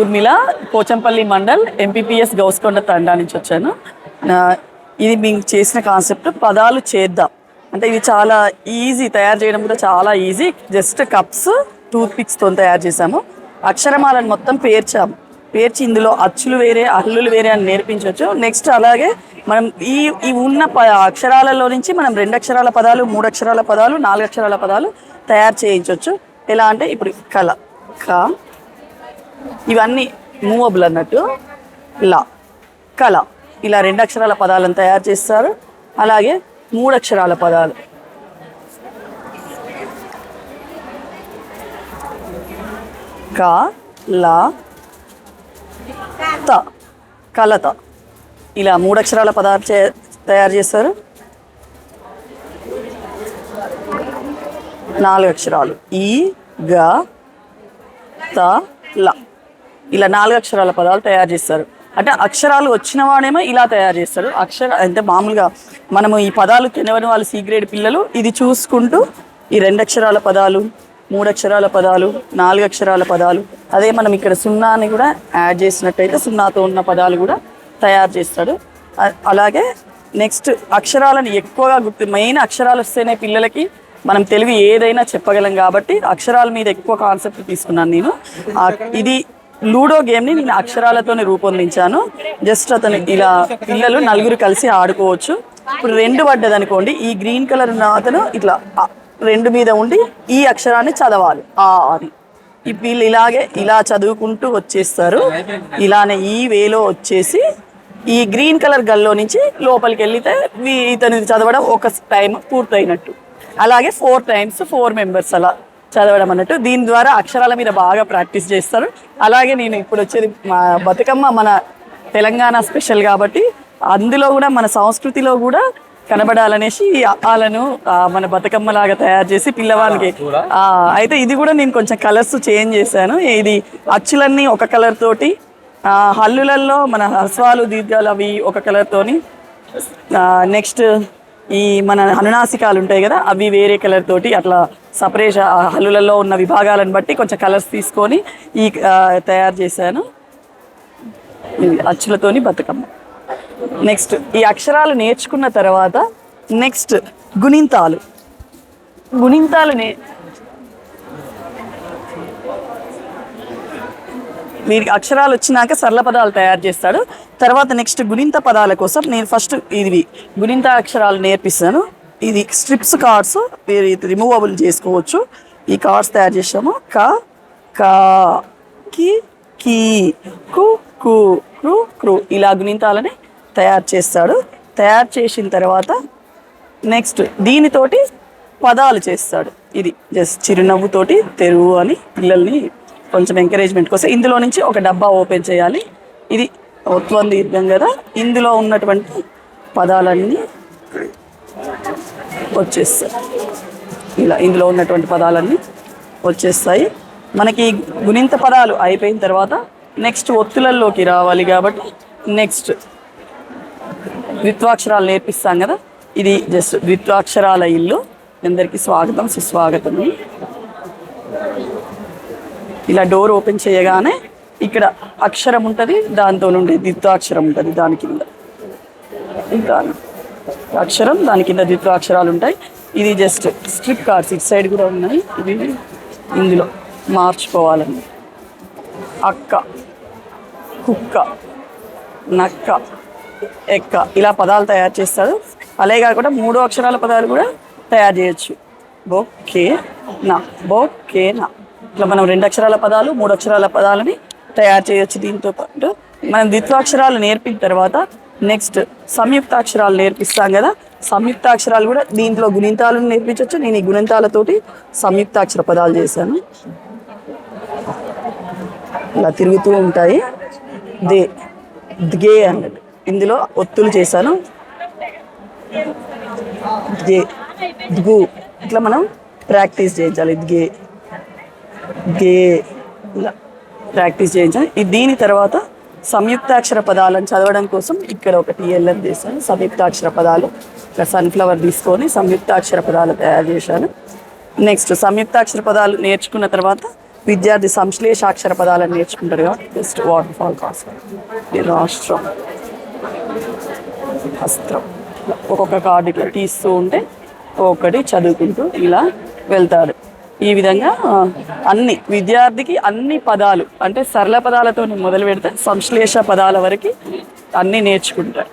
Urmila Pochampally mandal MPPS గౌస్కొండ Thanda నుంచి వచ్చాను. నా- ఇది మేము చేసిన కాన్సెప్ట్ పదాలు చేద్దాం. అంటే ఇది చాలా ఈజీ తయారు చేయడం కూడా చాలా ఈజీ. జస్ట్ కప్స్ టూత్ పిక్స్తో తయారు చేసాము అక్షరమాలను మొత్తం పేర్చాము. పేర్చి ఇందులో అచ్చులు వేరే అల్లులు వేరే అని నేర్పించవచ్చు నెక్స్ట్ అలాగే మనం ఈ ఈ ఉన్న ప అక్షరాలలో నుంచి మనం రెండు అక్షరాల పదాలు మూడు అక్షరాల పదాలు నాలుగు అక్షరాల పదాలు తయారు చేయించవచ్చు ఎలా అంటే ఇప్పుడు కళ క ఇవన్నీ మూవబుల్ అన్నట్టు లా కళ. ఇలా రెండు అక్షరాల పదాలను తయారు చేస్తారు. అలాగే మూడు అక్షరాల పదాలు. క లా త కలత. ఇలా మూడు అక్షరాల పదాలు చే తయారు చేస్తారు. నాలుగు అక్షరాలు. ఈ గ త ల. ఇలా నాలుగు అక్షరాల పదాలు తయారు చేస్తారు. అంటే అక్షరాలు వచ్చిన వాడేమో ఇలా తయారు చేస్తారు. అక్షర అంటే మామూలుగా మనము ఈ పదాలు తినవని వాళ్ళు సి గ్రేడ్ పిల్లలు ఇది చూసుకుంటూ ఈ రెండు అక్షరాల పదాలు మూడు అక్షరాల పదాలు నాలుగు అక్షరాల పదాలు అదే మనం ఇక్కడ సున్నాని కూడా యాడ్ చేసినట్టయితే సున్నాతో ఉన్న పదాలు కూడా తయారు చేస్తాడు. అలాగే నెక్స్ట్ అక్షరాలను ఎక్కువగా గుర్తు మెయిన్ అక్షరాలు వస్తేనే పిల్లలకి మనం తెలివి ఏదైనా చెప్పగలం కాబట్టి అక్షరాల మీద ఎక్కువ కాన్సెప్ట్ తీసుకున్నాను నేను. ఇది లూడో గేమ్ని నేను అక్షరాలతోనే రూపొందించాను. జస్ట్ అతను ఇలా పిల్లలు నలుగురు కలిసి ఆడుకోవచ్చు. ఇప్పుడు రెండు పడ్డది అనుకోండి ఈ గ్రీన్ కలర్ ఉన్న అతను ఇట్లా రెండు మీద ఉండి ఈ అక్షరాన్ని చదవాలి. ఆ అని. ఈ వీళ్ళు ఇలాగే ఇలా చదువుకుంటూ వచ్చేస్తారు. ఇలానే ఈ వేలో వచ్చేసి ఈ గ్రీన్ కలర్ గల్లో నుంచి లోపలికి వెళ్తే ఇతను చదవడం ఒక టైం పూర్తయినట్టు. అలాగే ఫోర్ టైమ్స్ ఫోర్ మెంబర్స్ అలా చదవడం అన్నట్టు. దీని ద్వారా అక్షరాల మీద బాగా ప్రాక్టీస్ చేస్తారు. అలాగే నేను ఇప్పుడు వచ్చేది మా బతుకమ్మ మన తెలంగాణ స్పెషల్ కాబట్టి అందులో కూడా మన సంస్కృతిలో కూడా కనబడాలనేసి ఈ ఆ, మన బతుకమ్మ లాగా తయారు చేసి పిల్లవానికి ఆ, అయితే ఇది కూడా నేను కొంచెం కలర్స్ చేంజ్ చేశాను. ఇది అచ్చులన్నీ ఒక కలర్ తోటి ఆ, హల్లులలో మన హస్వాలు దీర్ఘాలు అవి ఒక కలర్ తోని నెక్స్ట్ ఈ మన అనునాసికాలు ఉంటాయి కదా అవి వేరే కలర్ తోటి అట్లా సపరేట్ హల్లులలో ఉన్న విభాగాలను బట్టి కొంచెం కలర్స్ తీసుకొని ఈ తయారు చేశాను. అచ్చులతోని బతుకమ్మ. నెక్స్ట్ ఈ అక్షరాలు నేర్చుకున్న తర్వాత నెక్స్ట్ గుణింతాలు. గుణింతాలు నే వీరికి అక్షరాలు వచ్చినాక సరళ పదాలు తయారు చేస్తాడు. తర్వాత నెక్స్ట్ గుణింత పదాల కోసం నేను ఫస్ట్ ఇది గుణింత అక్షరాలు నేర్పిస్తాను. ఇది స్ట్రిప్స్ కార్డ్స్ మీరు ఇది రిమూవబుల్ చేసుకోవచ్చు. ఈ కార్డ్స్ తయారు చేసాము క కా కి కీ కు కు క్రు క్రు ఇలా గుణింతాలని తయారు చేస్తాడు. తయారు చేసిన తర్వాత నెక్స్ట్ దీనితోటి పదాలు చేస్తాడు. ఇది జస్ట్ చిరునవ్వుతోటి తెరువు అని పిల్లల్ని కొంచెం ఎంకరేజ్మెంట్ కోసం. ఇందులో నుంచి ఒక డబ్బా ఓపెన్ చేయాలి. ఇది ఉత్వం దీర్ఘం కదా. ఇందులో ఉన్నటువంటి పదాలన్నీ వచ్చేస్తాయి. ఇలా ఇందులో ఉన్నటువంటి పదాలన్నీ వచ్చేస్తాయి. మనకి గుణింత పదాలు అయిపోయిన తర్వాత నెక్స్ట్ ఒత్తులలోకి రావాలి కాబట్టి నెక్స్ట్ ద్విత్వాక్షరాలు నేర్పిస్తాం కదా. ఇది జస్ట్ ద్విత్వాక్షరాల ఇల్లు. అందరికీ స్వాగతం సుస్వాగతం. ఇలా డోర్ ఓపెన్ చేయగానే ఇక్కడ అక్షరం ఉంటుంది దాంతో నుండి ద్విత్వాక్షరం ఉంటుంది దాని కింద. ఇంకా అక్షరం దాని కింద ద్విత్వాక్షరాలు ఉంటాయి. ఇది జస్ట్ స్ట్రిప్ కార్డ్స్ ఇటు సైడ్ కూడా ఉన్నాయి. ఇవి ఇందులో మార్చుకోవాలని. అక్క కుక్క నక్క ఎక్క ఇలా పదాలు తయారు చేస్తారు అలాగే కాకుండా మూడు అక్షరాల పదాలు కూడా తయారు చేయొచ్చు. బొక్కే నా బొక్కే నా. ఇట్లా మనం రెండు అక్షరాల పదాలు మూడు అక్షరాల పదాలని తయారు చేయొచ్చు దీంతో పాటు. మనం ద్విత్వాక్షరాలు నేర్పిన తర్వాత నెక్స్ట్ సంయుక్తాక్షరాలు నేర్పిస్తాం కదా. సంయుక్తాక్షరాలు కూడా దీంట్లో గుణింతాలను నేర్పించవచ్చు నేను ఈ గుణింతాలతోటి సంయుక్తాక్షర పదాలు చేశాను. ఇలా తిరుగుతూ ఉంటాయి. దే గే అన్నట్టు. ఇందులో ఒత్తులు చేశాను. గే గు. ఇట్లా మనం ప్రాక్టీస్ చేయించాలి. గే గే ఇలా ప్రాక్టీస్ చేయించాను. ఇది దీని తర్వాత సంయుక్తాక్షర పదాలను చదవడం కోసం ఇక్కడ ఒకటి ఎల్ఎం చేశాను. సంయుక్తాక్షర పదాలు ఇక్కడ సన్ఫ్లవర్ తీసుకొని సంయుక్తాక్షర పదాలు తయారు చేశాను. నెక్స్ట్ సంయుక్తాక్షర పదాలు నేర్చుకున్న తర్వాత విద్యార్థి సంశ్లేషాక్షర పదాలను నేర్చుకుంటారు కాబట్టి జస్ట్ వాటర్ ఫాల్ కాస్ట్ రాష్ట్రం. హస్త్రం. ఒక్కొక్క కార్డు ఇట్లా తీస్తూ ఉంటే ఒక్కొక్కటి చదువుకుంటూ ఇలా వెళ్తాడు. ఈ విధంగా అన్ని విద్యార్థికి అన్ని పదాలు అంటే సరళ పదాలతో మొదలు పెడితే సంశ్లేష పదాల వరకు అన్నీ నేర్చుకుంటారు.